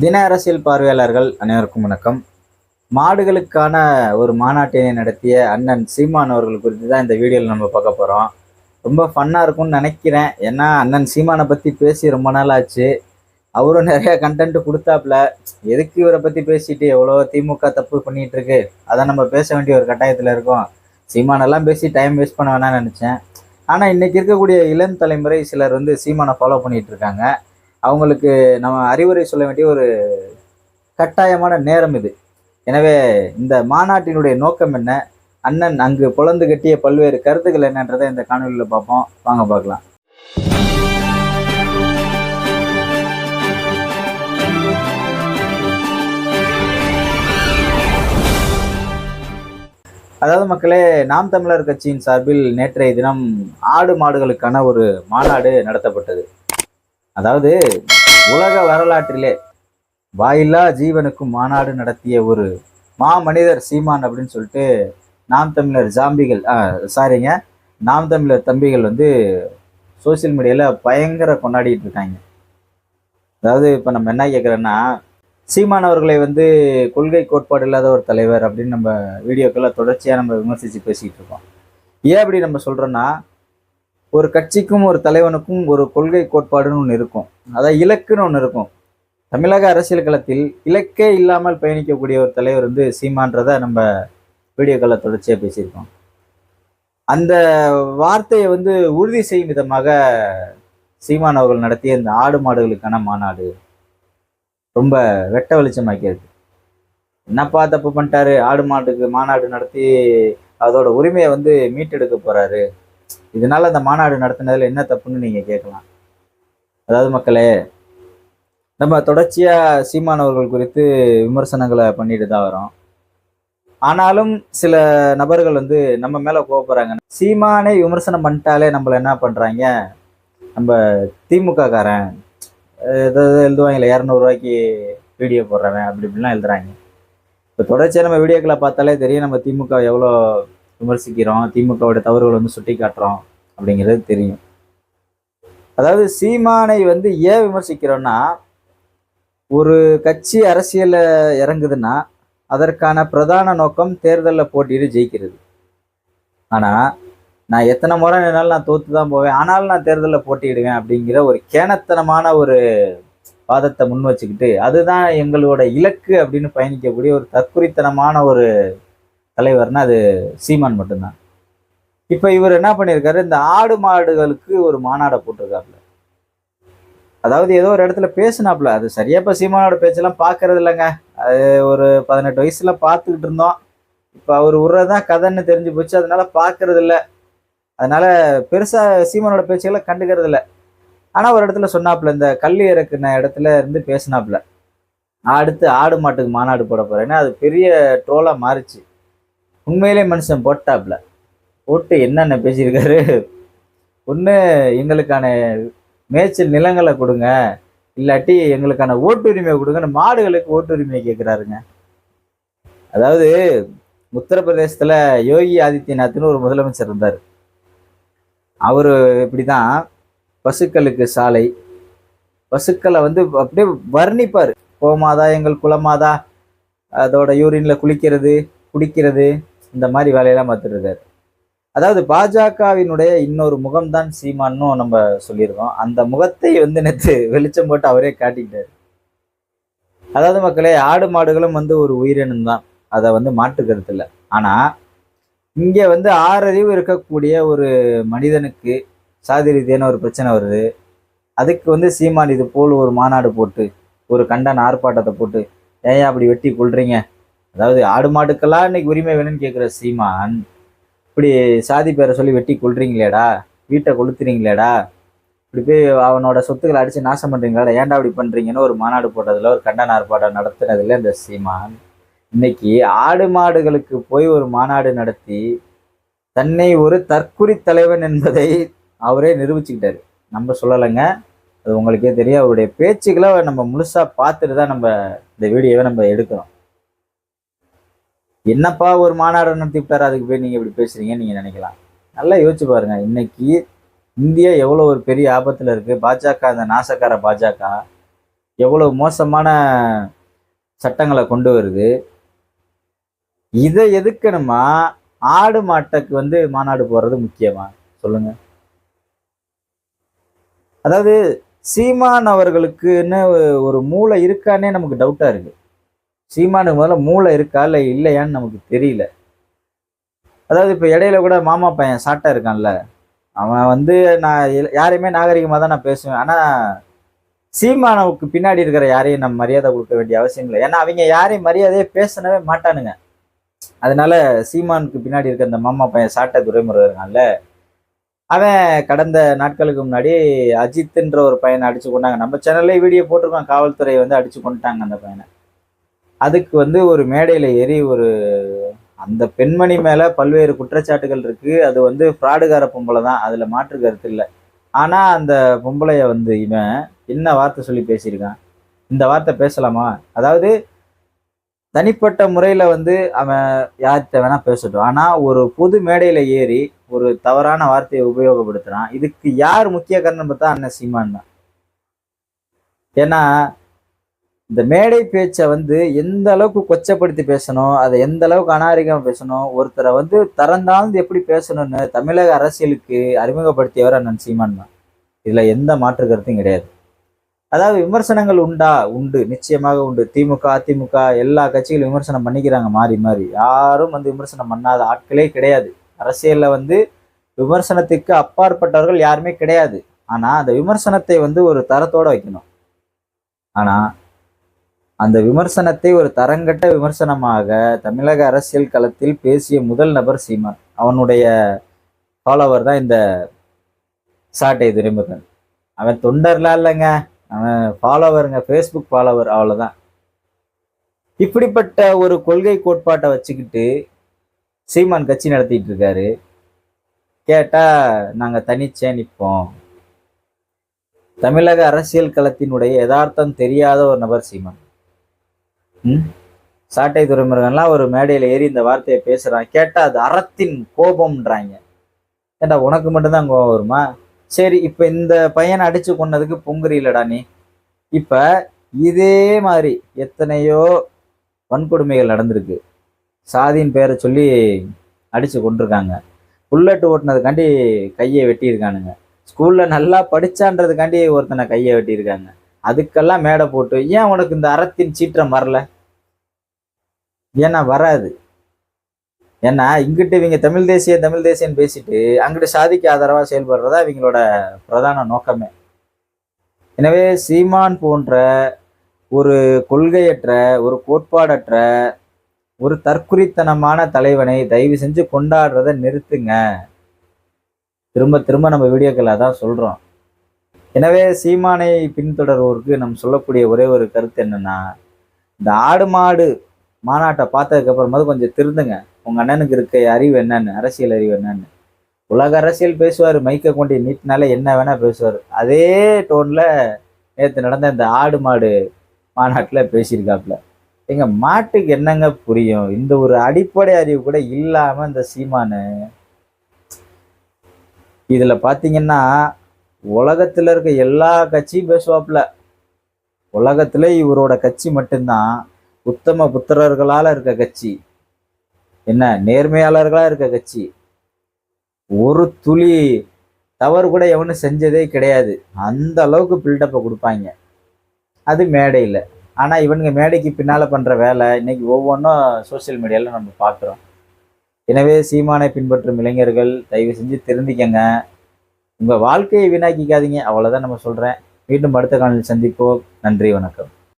தின அரசியல் பார்வையாளர்கள் அனைவருக்கும் வணக்கம். மாடுகளுக்கான ஒரு மாநாட்டினை நடத்திய அண்ணன் சீமான் அவர்கள் குறித்து தான் இந்த வீடியோவில் நம்ம பார்க்க போகிறோம் ரொம்ப ஃபன்னாக இருக்கும்னு நினைக்கிறேன். ஏன்னா அண்ணன் சீமானை பற்றி பேசி ரொம்ப நாள் ஆச்சு. அவரும் நிறையா கண்டென்ட் கொடுத்தாப்புல. எதுக்கு இவரை பற்றி பேசிட்டு எவ்வளோ திமுக தப்பு பண்ணிட்டு இருக்கு? அதை நம்ம பேச வேண்டிய ஒரு கட்டாயத்தில் இருக்கோம். சீமானெல்லாம் பேசி டைம் வேஸ்ட் பண்ண வேணாம்னு நினச்சேன். ஆனால் இன்றைக்கி இருக்கக்கூடிய இளம் தலைமுறை சிலர் வந்து சீமானை ஃபாலோ பண்ணிகிட்டு இருக்காங்க. அவங்களுக்கு நம்ம அறிவுரை சொல்ல வேண்டிய ஒரு கட்டாயமான நேரம் இது. எனவே இந்த மாநாட்டினுடைய நோக்கம் என்ன? அண்ணன் அங்கு புலந்து கட்டிய பல்வேறு கருத்துக்கள் என்னன்றதை இந்த காணொலியில் பார்ப்போம். வாங்க பார்க்கலாம். அதாவது மக்களே நாம் தமிழர் கட்சியின் சார்பில் நேற்றைய தினம் ஆடு மாடுகளுக்கான ஒரு மாநாடு நடத்தப்பட்டது. அதாவது உலக வரலாற்றிலே வாயில்லா ஜீவனுக்கும் மாநாடு நடத்திய ஒரு மா மனிதர் சீமான் அப்படின்னு சொல்லிட்டு நாம் தமிழர் ஜாம்பிகள் ஆ, சாரிங்க நாம் தமிழர் தம்பிகள் வந்து சோஷியல் மீடியாவில் பயங்கர கொண்டாடிட்டு இருக்காங்க. அதாவது இப்போ நம்ம என்ன கேட்குறோன்னா சீமான் அவர்களை வந்து கொள்கை கோட்பாடு இல்லாத ஒரு தலைவர் அப்படின்னு நம்ம வீடியோக்கெல்லாம் தொடர்ச்சியாக நம்ம விமர்சித்து பேசிக்கிட்டு இருக்கோம். ஏன் அப்படி நம்ம சொல்கிறோன்னா ஒரு கட்சிக்கும் ஒரு தலைவனுக்கும் ஒரு கொள்கை கோட்பாடுன்னு ஒன்று இருக்கும். அதான் இலக்குன்னு ஒன்று இருக்கும். தமிழக அரசியல் களத்தில் இலக்கே இல்லாமல் பயணிக்கக்கூடிய ஒரு தலைவர் வந்து சீமான்றதை நம்ம வீடியோக்களை தொடர்ச்சியாக பேசியிருக்கோம். அந்த வார்த்தையை வந்து உறுதி செய்யும் விதமாக சீமான் அவர்கள் நடத்திய இந்த ஆடு மாடுகளுக்கான மாநாடு ரொம்ப வெட்ட வெளிச்சமாக்கியிருக்கு. என்னப்பா தப்பு பண்ணிட்டாரு? ஆடு மாட்டுக்கு மாநாடு நடத்தி அதோட உரிமையை வந்து மீட்டெடுக்க போறாரு. இதனால அந்த மாநாடு நடத்தினதில் என்ன தப்புன்னு நீங்க கேட்கலாம். அதாவது மக்களே நம்ம தொடர்ச்சியா சீமானவர்கள் குறித்து விமர்சனங்களை பண்ணிட்டு தான் வரோம். ஆனாலும் சில நபர்கள் வந்து நம்ம மேல கோவப்படுறாங்க. சீமானை விமர்சனம் பண்ணிட்டாலே நம்மள என்ன பண்றாங்க? நம்ம திமுக காரன் ஏதாவது எழுதுவாங்கல்ல இரநூறுவாய்க்கு வீடியோ போடுறவன் அப்படி இப்படிலாம் எழுதுறாங்க. இப்போ தொடர்ச்சியாக நம்ம வீடியோக்களை பார்த்தாலே தெரியும் நம்ம திமுக எவ்வளோ விமர்சிக்கிறோம் திமுகவோட தவறுகளை வந்து சுட்டி காட்டுறோம் அப்படிங்கிறது தெரியும். அதாவது சீமானை வந்து ஏன் விமர்சிக்கிறோன்னா ஒரு கட்சி அரசியலில் இறங்குதுன்னா அதற்கான பிரதான நோக்கம் தேர்தலில் போட்டிட்டு ஜெயிக்கிறது. ஆனால் நான் எத்தனை முறை நின்னாலும் நான் தோத்து தான் போவேன் ஆனாலும் நான் தேர்தலில் போட்டியிடுவேன் அப்படிங்கிற ஒரு கேனத்தனமான ஒரு வாதத்தை முன் வச்சுக்கிட்டு அதுதான் எங்களோட இலக்கு அப்படின்னு பயணிக்கக்கூடிய ஒரு தற்குறித்தனமான ஒரு தலைவர்னா அது சீமான் மட்டும்தான். இப்போ இவர் என்ன பண்ணியிருக்காரு இந்த ஆடு மாடுகளுக்கு ஒரு மாநாடை போட்டிருக்காப்புல. அதாவது ஏதோ ஒரு இடத்துல பேசினாப்புல. அது சரியா இப்போ சீமானோட பேச்செல்லாம் பார்க்கறது இல்லைங்க. அது ஒரு பதினெட்டு வயசுல பார்த்துக்கிட்டு இருந்தோம். இப்போ அவர் விட்றதான் கதைன்னு தெரிஞ்சு போச்சு. அதனால பார்க்கறது இல்லை. அதனால பெருசா சீமானோட பேச்சுகளை கண்டுக்கிறது இல்லை. ஆனா ஒரு இடத்துல சொன்னாப்புல இந்த கல் இறக்குன இடத்துல இருந்து பேசினாப்புல. அடுத்து ஆடு மாட்டுக்கு மாநாடு போட போறேன்னா. அது பெரிய ட்ரோலா மாறிச்சு. உண்மையிலே மனுஷன் போட்டாப்புல போட்டு என்னென்ன பேசியிருக்காரு? ஒன்று எங்களுக்கான மேய்ச்சல் நிலங்களை கொடுங்க. இல்லாட்டி எங்களுக்கான ஓட்டுரிமை கொடுங்கன்னு மாடுகளுக்கு ஓட்டுரிமை கேட்குறாருங்க. அதாவது உத்தரப்பிரதேசத்தில் யோகி ஆதித்யநாத்னு ஒரு முதலமைச்சர் இருந்தார். அவர் இப்படி தான் பசுக்களுக்கு சாலை பசுக்களை வந்து அப்படியே வர்ணிப்பார். கோமாதா எங்கள் குளமாதா அதோட யூரின்ல குளிக்கிறது குடிக்கிறது. இந்த மாதிரி வேலையெல்லாம் பார்த்துட்டு இருக்காரு. அதாவது பாஜகவினுடைய இன்னொரு முகம்தான் சீமானும் நம்ம சொல்லியிருக்கோம். அந்த முகத்தை வந்து நேற்று வெளிச்சம் போட்டு அவரே காட்டிக்கிட்டாரு. அதாவது மக்களே ஆடு மாடுகளும் வந்து ஒரு உயிரினம் தான். அதை வந்து மாற்று ஆனால் இல்லை வந்து ஆறறிவு இருக்கக்கூடிய ஒரு மனிதனுக்கு சாதி ரீதியான ஒரு பிரச்சனை வருது. அதுக்கு வந்து சீமான் இது போல் ஒரு மாநாடு போட்டு ஒரு கண்டன ஆர்ப்பாட்டத்தை போட்டு ஏன் அப்படி வெட்டி கொள்றீங்க அதாவது ஆடு மாடுக்கெல்லாம் இன்னைக்கு உரிமை வேணும்னு கேட்குற சீமான். இப்படி சாதி பேரை சொல்லி வெட்டி கொள்றீங்களேடா வீட்டை கொளுத்துறீங்களேடா இப்படி போய் அவனோட சொத்துக்களை அடித்து நாசம் பண்ணுறீங்களாடா ஏன்டா இப்படி பண்ணுறீங்கன்னு ஒரு மாநாடு போட்டதில் ஒரு கண்டன ஆர்ப்பாட்டம் நடத்துனதுல இந்த சீமான். இன்னைக்கு ஆடு மாடுகளுக்கு போய் ஒரு மாநாடு நடத்தி தன்னை ஒரு தற்குறி தலைவன் என்பதை அவரே நிரூபிச்சுக்கிட்டாரு. நம்ம சொல்லலைங்க அது உங்களுக்கே தெரியும். அவருடைய பேச்சுக்களை நம்ம முழுசாக பார்த்துட்டு தான் நம்ம இந்த வீடியோவை நம்ம எடுக்கிறோம். என்னப்பா ஒரு மாநாடு நடத்தி விட்டார்? அதுக்கு போய் நீங்கள் இப்படி பேசுறீங்கன்னு நீங்கள் நினைக்கலாம். நல்லா யோசிச்சு பாருங்க. இன்னைக்கு இந்தியா எவ்வளோ ஒரு பெரிய ஆபத்தில் இருக்குது பாஜக அந்த நாசக்கார பாஜக எவ்வளோ மோசமான சட்டங்களை கொண்டு வருது. இதை எதுக்கணுமா? ஆடு மாட்டுக்கு வந்து மாநாடு போடுறது முக்கியமா? சொல்லுங்க. அதாவது சீமான் அவர்களுக்குன்னு ஒரு மூளை இருக்கானே நமக்கு டவுட்டாக இருக்குது சீமானுக்கு முதல்ல மூளை இருக்கா இல்லை இல்லையான்னு நமக்கு தெரியல. அதாவது இப்போ இடையில கூட மாமா பையன் சாட்டா இருக்கான்ல. அவன் வந்து நான் யாரையுமே நாகரிகமாக தான் நான் பேசுவேன். ஆனால் சீமானவுக்கு பின்னாடி இருக்கிற யாரையும் நம்ம மரியாதை கொடுக்க வேண்டிய அவசியம் இல்லை. ஏன்னா அவங்க யாரையும் மரியாதையே பேசவே மாட்டானுங்க. அதனால சீமானுக்கு பின்னாடி இருக்க அந்த மாமா பையன் சாட்டை துறைமுறை இருக்கான்ல அவன் கடந்த நாட்களுக்கு முன்னாடி அஜித்ன்ற ஒரு பையனை அடிச்சு கொண்டாங்க. நம்ம சேனல்லே வீடியோ போட்டிருக்கோம். காவல்துறை வந்து அடிச்சு கொண்டுட்டாங்க அந்த பையனை. அதுக்கு வந்து ஒரு மேடையில் ஏறி ஒரு அந்த பெண்மணி மேலே பல்வேறு குற்றச்சாட்டுகள் இருக்குது அது வந்து ஃப்ராடுகார பொம்பளை தான். அதில் மாற்று கருத்து இல்லை. ஆனால் அந்த பொம்பளைய வந்து இவன் என்ன வார்த்தை சொல்லி பேசியிருக்கான்? இந்த வார்த்தை பேசலாமா? அதாவது தனிப்பட்ட முறையில் வந்து அவன் யார்கிட்ட வேணால் பேசட்டும். ஆனால் ஒரு பொது மேடையில் ஏறி ஒரு தவறான வார்த்தையை உபயோகப்படுத்துகிறான் இதுக்கு யார் முக்கிய காரணம் பார்த்தா அண்ணன் சீமான் தான். ஏன்னா இந்த மேடை பேச்சை வந்து எந்த அளவுக்கு கொச்சப்படுத்தி பேசணும் அதை எந்த அளவுக்கு அநாகரிகமா பேசணும் ஒருத்தரை வந்து தரந்தாழ்ந்து எப்படி பேசணும்னு தமிழக அரசியலுக்கு அறிமுகப்படுத்தியவர் அண்ணன் சீமான் தான். இதில் எந்த மாற்று கருத்தும் கிடையாது. அதாவது விமர்சனங்கள் உண்டா? உண்டு. நிச்சயமாக உண்டு. திமுக அதிமுக எல்லா கட்சிகளும் விமர்சனம் பண்ணிக்கிறாங்க மாறி மாறி. யாரும் வந்து விமர்சனம் பண்ணாத ஆட்களே கிடையாது. அரசியலில் வந்து விமர்சனத்துக்கு அப்பாற்பட்டவர்கள் யாருமே கிடையாது. ஆனால் அந்த விமர்சனத்தை வந்து ஒரு தரத்தோடு வைக்கணும். ஆனால் அந்த விமர்சனத்தை ஒரு தரங்கட்ட விமர்சனமாக தமிழக அரசியல் களத்தில் பேசிய முதல் நபர் சீமான். அவனுடைய ஃபாலோவர் தான் இந்த சாட்டை துரைமுருகன். அவன் தொண்டர்லாம் இல்லைங்க. அவன் ஃபாலோவருங்க ஃபேஸ்புக் ஃபாலோவர் அவ்வளோதான் இப்படிப்பட்ட ஒரு கொள்கை கோட்பாட்டை வச்சுக்கிட்டு சீமான் கட்சி நடத்திட்டு இருக்காரு. கேட்டால் நாங்கள் தனிச்சே நிற்போம் தமிழக அரசியல் களத்தினுடைய யதார்த்தம் தெரியாத ஒரு நபர் சீமான். சாட்டை துறைமுருகன்லாம் ஒரு மேடையில் ஏறி இந்த வார்த்தையை பேசுகிறான் கேட்டால் அது அறத்தின் கோபம்ன்றாங்க. ஏண்டா உனக்கு மட்டும்தான் கோபம் வருமா? சரி இப்போ இந்த பையனை அடித்து கொன்னதுக்கு பொங்குறீலடா நீ. இப்போ இதே மாதிரி எத்தனையோ வன்கொடுமைகள் நடந்திருக்கு. சாதியின் பேரை சொல்லி அடித்து கொண்டிருக்காங்க புல்லட் ஓட்டுனதுக்காண்டி கையை வெட்டியிருக்கானுங்க. ஸ்கூலில் நல்லா படிச்சான்றதுக்காண்டி ஒருத்தனை கையை வெட்டியிருக்காங்க. அதுக்கெல்லாம் மேடை போட்டு ஏன் உனக்கு இந்த அறத்தின் சீற்றம் வரல? ஏன்னா வராது. ஏன்னா இங்கிட்டு இவங்க தமிழ் தேசிய தமிழ் தேசியன்னு பேசிட்டு அங்கிட்டு சாதிக்கு ஆதரவாக செயல்படுறதா இவங்களோட பிரதான நோக்கமே. எனவே சீமான் போன்ற ஒரு கொள்கையற்ற ஒரு கோட்பாடற்ற ஒரு தற்குறித்தனமான தலைவனை தயவு செஞ்சு கொண்டாடுறதை நிறுத்துங்க. திரும்ப திரும்ப நம்ம வீடியோக்கள் அதான் சொல்கிறோம் எனவே சீமானை பின்தொடர்வோருக்கு நம்ம சொல்லக்கூடிய ஒரே ஒரு கருத்து என்னன்னா இந்த ஆடு மாடு மாநாட்டை பார்த்ததுக்கு அப்புறமாவது கொஞ்சம் திருந்துங்க. உங்க அண்ணனுக்கு இருக்க அறிவு என்னன்னு அரசியல் அறிவு என்னன்னு. உலக அரசியல் பேசுவார் மைக்கை கொண்டு நீட்டினாலே என்ன வேணா பேசுவார். அதே டோன்ல நேற்று நடந்த இந்த ஆடு மாடு மாநாட்டில் பேசியிருக்காப்புல. எங்க மாட்டுக்கு என்னங்க புரியும்? இந்த ஒரு அடிப்படை அறிவு கூட இல்லாம இந்த சீமானு. இதுல பாத்தீங்கன்னா உலகத்தில் இருக்க எல்லா கட்சியும் பேசுவாப்புல. உலகத்தில் இவரோட கட்சி மட்டும்தான் உத்தம புத்திரர்களால் இருக்க கட்சி. என்ன நேர்மையாளர்களாக இருக்க கட்சி. ஒரு துளி தவறு கூட எவனும் செஞ்சதே கிடையாது. அந்த அளவுக்கு பில்டப்பை கொடுப்பாங்க. அது மேடையில். ஆனால் இவனுங்க மேடைக்கு பின்னால் பண்ணுற வேலை இன்னைக்கு ஒவ்வொன்றும் சோஷியல் மீடியாவில் நம்ம பார்க்குறோம். எனவே சீமானை பின்பற்றும் இளைஞர்கள் தயவு செஞ்சு திருந்திக்கங்க உங்கள் வாழ்க்கையை வீணாக்கிக்காதீங்க. அவ்வளோதான் நம்ம சொல்கிறேன் மீண்டும் அடுத்த காலையில் சந்திப்போம். நன்றி வணக்கம்.